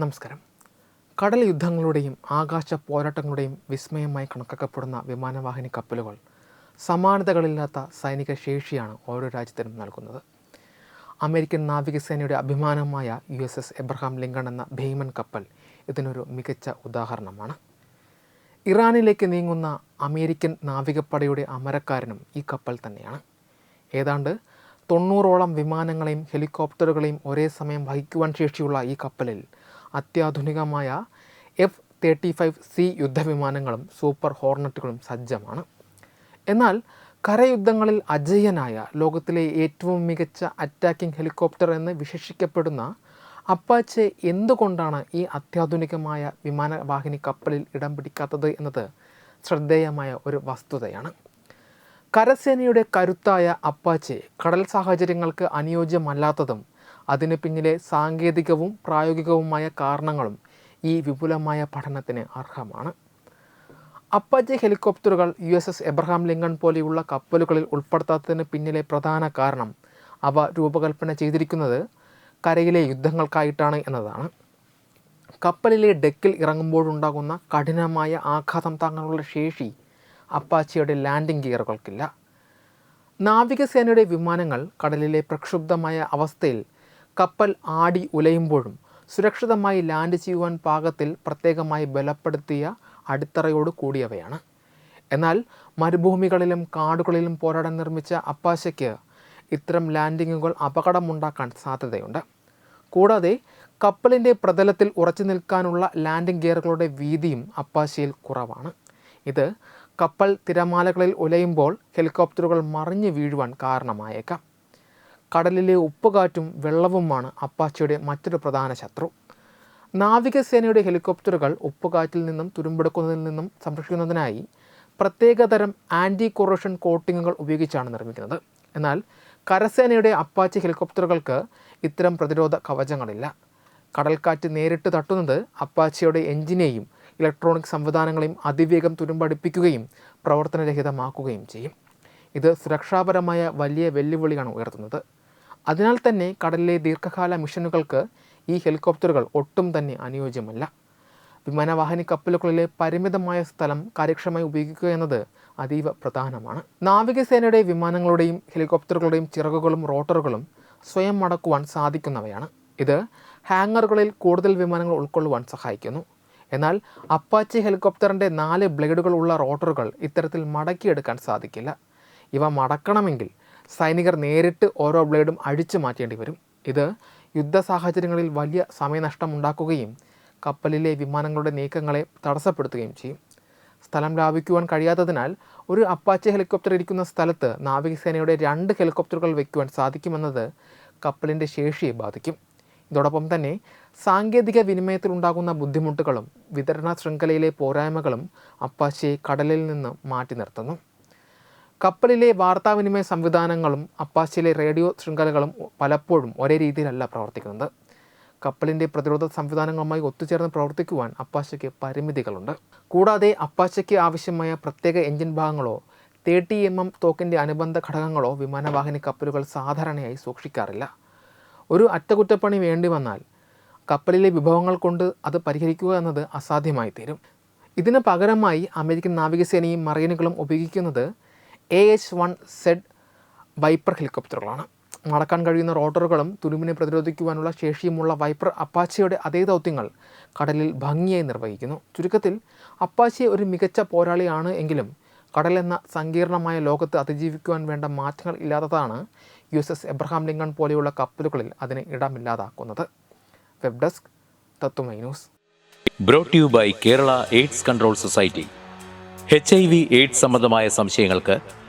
നമസ്കാരം. കടൽ യുദ്ധങ്ങളുടെയും ആകാശ പോരാട്ടങ്ങളുടെയും വിസ്മയമായി കണക്കാക്കപ്പെടുന്ന വിമാനവാഹിനി കപ്പലുകൾ സമാനതകളില്ലാത്ത സൈനിക ശേഷിയാണ് ഓരോ രാജ്യത്തിനും നൽകുന്നത്. അമേരിക്കൻ നാവികസേനയുടെ അഭിമാനമായ U S S Abraham Lincoln എന്ന ഭീമൻ കപ്പൽ ഇതിനൊരു മികച്ച ഉദാഹരണമാണ്. ഇറാനിലേക്ക് നീങ്ങുന്ന അമേരിക്കൻ നാവികപ്പടയുടെ അമരക്കാരനും ഈ കപ്പൽ തന്നെയാണ്. ഏതാണ്ട് തൊണ്ണൂറോളം വിമാനങ്ങളെയും ഹെലികോപ്റ്ററുകളെയും ഒരേ സമയം വഹിക്കുവാൻ ശേഷിയുള്ള ഈ കപ്പലിൽ അത്യാധുനികമായ എഫ് തേർട്ടി ഫൈവ് സി യുദ്ധവിമാനങ്ങളും സൂപ്പർ ഹോർണറ്റുകളും സജ്ജമാണ്. എന്നാൽ കരയുദ്ധങ്ങളിൽ അജയ്യനായ ലോകത്തിലെ ഏറ്റവും മികച്ച അറ്റാക്കിംഗ് ഹെലികോപ്റ്റർ എന്ന് വിശേഷിക്കപ്പെടുന്ന അപ്പാച്ചെ എന്തുകൊണ്ടാണ് ഈ അത്യാധുനികമായ വിമാനവാഹിനി കപ്പലിൽ ഇടം പിടിക്കാത്തത് എന്നത് ശ്രദ്ധേയമായ ഒരു വസ്തുതയാണ്. കരസേനയുടെ കരുത്തായ അപ്പാച്ചെ കടൽ സാഹചര്യങ്ങൾക്ക് അനുയോജ്യമല്ലാത്തതും അതിന് പിന്നിലെ സാങ്കേതികവും പ്രായോഗികവുമായ കാരണങ്ങളും ഈ വിപുലമായ പഠനത്തിന് അർഹമാണ്. അപ്പാച്ചെ ഹെലികോപ്റ്ററുകൾ U S S Abraham Lincoln പോലെയുള്ള കപ്പലുകളിൽ ഉൾപ്പെടുത്താത്തതിന് പിന്നിലെ പ്രധാന കാരണം അവ രൂപകൽപ്പന ചെയ്തിരിക്കുന്നത് കരയിലെ യുദ്ധങ്ങൾക്കായിട്ടാണ് എന്നതാണ്. കപ്പലിലെ ഡെക്കിൽ ഇറങ്ങുമ്പോഴുണ്ടാകുന്ന കഠിനമായ ആഘാതം താങ്ങാനുള്ള ശേഷി അപ്പാച്ചിയുടെ ലാൻഡിംഗ് ഗിയറുകൾക്കില്ല. നാവികസേനയുടെ വിമാനങ്ങൾ കടലിലെ പ്രക്ഷുബ്ധമായ അവസ്ഥയിൽ കപ്പൽ ആടി ഉലയുമ്പോഴും സുരക്ഷിതമായി ലാൻഡ് ചെയ്യുവാൻ പാകത്തിൽ പ്രത്യേകമായി ബലപ്പെടുത്തിയ അടിത്തറയോട് കൂടിയവയാണ്. എന്നാൽ മരുഭൂമികളിലും കാടുകളിലും പോരാടാൻ നിർമ്മിച്ച അപ്പാശയ്ക്ക് ഇത്തരം ലാൻഡിങ്ങുകൾ അപകടമുണ്ടാക്കാൻ സാധ്യതയുണ്ട്. കൂടാതെ കപ്പലിന്റെ പ്രതലത്തിൽ ഉറച്ചു നിൽക്കാനുള്ള ലാൻഡിംഗ് ഗിയറുകളുടെ വീതിയും അപ്പാശയിൽ കുറവാണ്. ഇത് കപ്പൽ തിരമാലകളിൽ ഉലയുമ്പോൾ ഹെലികോപ്റ്ററുകൾ മറിഞ്ഞു വീഴുവാൻ കാരണമായേക്കാം. കടലിലെ ഉപ്പുകാറ്റും വെള്ളവുമാണ് അപ്പാച്ചയുടെ മറ്റൊരു പ്രധാന ശത്രു. നാവികസേനയുടെ ഹെലികോപ്റ്ററുകൾ ഉപ്പുകാറ്റിൽ നിന്നും തുരുമ്പെടുക്കുന്നതിൽ നിന്നും സംരക്ഷിക്കുന്നതിനായി പ്രത്യേകതരം ആന്റി കൊറോഷൻ കോട്ടിങ്ങുകൾ ഉപയോഗിച്ചാണ് നിർമ്മിക്കുന്നത്. എന്നാൽ കരസേനയുടെ അപ്പാച്ചി ഹെലികോപ്റ്ററുകൾക്ക് ഇത്തരം പ്രതിരോധ കവചങ്ങളില്ല. കടൽക്കാറ്റ് നേരിട്ട് തട്ടുന്നത് അപ്പാച്ചിയുടെ എഞ്ചിനെയും ഇലക്ട്രോണിക് സംവിധാനങ്ങളെയും അതിവേഗം തുരുമ്പടിപ്പിക്കുകയും പ്രവർത്തനരഹിതമാക്കുകയും ചെയ്യും. ഇത് സുരക്ഷാപരമായ വലിയ വെല്ലുവിളിയാണ് ഉയർത്തുന്നത്. അതിനാൽ തന്നെ കടലിലെ ദീർഘകാല മിഷനുകൾക്ക് ഈ ഹെലികോപ്റ്ററുകൾ ഒട്ടും തന്നെ അനുയോജ്യമല്ല. വിമാനവാഹിനി കപ്പലുകളിലെ പരിമിതമായ സ്ഥലം കാര്യക്ഷമമായി ഉപയോഗിക്കുക എന്നത് അതീവ പ്രധാനമാണ്. നാവികസേനയുടെ വിമാനങ്ങളുടെയും ഹെലികോപ്റ്ററുകളുടെയും ചിറകുകളും റോട്ടറുകളും സ്വയം മടക്കുവാൻ സാധിക്കുന്നവയാണ്. ഇത് ഹാങ്ങറുകളിൽ കൂടുതൽ വിമാനങ്ങൾ ഉൾക്കൊള്ളുവാൻ സഹായിക്കുന്നു. എന്നാൽ അപ്പാച്ചി ഹെലികോപ്റ്ററിന്റെ നാല് ബ്ലേഡുകൾ ഉള്ള റോട്ടറുകൾ ഇത്തരത്തിൽ മടക്കിയെടുക്കാൻ സാധിക്കില്ല. ഇവ മടക്കണമെങ്കിൽ സൈനികർ നേരിട്ട് ഓരോ ബ്ലേഡും അഴിച്ചു മാറ്റേണ്ടി വരും. ഇത് യുദ്ധ സാഹചര്യങ്ങളിൽ വലിയ സമയനഷ്ടം ഉണ്ടാക്കുകയും കപ്പലിലെ വിമാനങ്ങളുടെ നീക്കങ്ങളെ തടസ്സപ്പെടുത്തുകയും ചെയ്യും. സ്ഥലം ലാഭിക്കുവാൻ കഴിയാത്തതിനാൽ ഒരു അപ്പാച്ചെ ഹെലികോപ്റ്റർ ഇരിക്കുന്ന സ്ഥലത്ത് നാവികസേനയുടെ രണ്ട് ഹെലികോപ്റ്ററുകൾ വയ്ക്കുവാൻ സാധിക്കുമെന്നത് കപ്പലിന്റെ ശേഷിയെ ബാധിക്കും. ഇതോടൊപ്പം തന്നെ സാങ്കേതിക വിനിമയത്തിൽ ഉണ്ടാകുന്ന ബുദ്ധിമുട്ടുകളും വിതരണ ശൃംഖലയിലെ പോരായ്മകളും അപ്പാച്ചയെ കടലിൽ നിന്ന് മാറ്റി നിർത്തുന്നു. കപ്പലിലെ വാർത്താവിനിമയ സംവിധാനങ്ങളും അപ്പാച്ചിലെ റേഡിയോ ശൃംഖലകളും പലപ്പോഴും ഒരേ രീതിയിലല്ല പ്രവർത്തിക്കുന്നത്. കപ്പലിന്റെ പ്രതിരോധ സംവിധാനങ്ങളുമായി ഒത്തുചേർന്ന് പ്രവർത്തിക്കുവാൻ അപ്പാശയ്ക്ക് പരിമിതികളുണ്ട്. കൂടാതെ അപ്പാശയ്ക്ക് ആവശ്യമായ പ്രത്യേക എഞ്ചിൻ ഭാഗങ്ങളോ തേർട്ടി എം എം തോക്കിന്റെ അനുബന്ധ ഘടകങ്ങളോ വിമാനവാഹിനി കപ്പലുകൾ സാധാരണയായി സൂക്ഷിക്കാറില്ല. ഒരു അറ്റകുറ്റപ്പണി വേണ്ടി വന്നാൽ കപ്പലിലെ വിഭവങ്ങൾ കൊണ്ട് അത് പരിഹരിക്കുക എന്നത് അസാധ്യമായി തീരും ഇതിന് പകരമായി അമേരിക്കൻ നാവികസേനയും മറീനുകളും ഉപയോഗിക്കുന്നത് A H one Z viper ഹെലികോപ്റ്ററുകളാണ് നടക്കാൻ കഴിയുന്ന റോട്ടറുകളും തുരുമ്പിനെ പ്രതിരോധിക്കുവാനുള്ള ശേഷിയുമുള്ള വൈപ്പർ അപ്പാച്ചയുടെ അതേ ദൗത്യങ്ങൾ കടലിൽ ഭംഗിയായി നിർവഹിക്കുന്നു. ചുരുക്കത്തിൽ അപ്പാച്ചെ ഒരു മികച്ച പോരാളിയാണ് എങ്കിലും കടലെന്ന സങ്കീർണമായ ലോകത്ത് അതിജീവിക്കുവാൻ വേണ്ട മാറ്റങ്ങൾ ഇല്ലാത്തതാണ് U S S Abraham Lincoln പോലെയുള്ള കപ്പലുകളിൽ അതിന് ഇടമില്ലാതാക്കുന്നത്. Web desk Tatwamayi news by Kerala AIDS control society H I V AIDS സംബന്ധമായ സംശയങ്ങൾക്ക്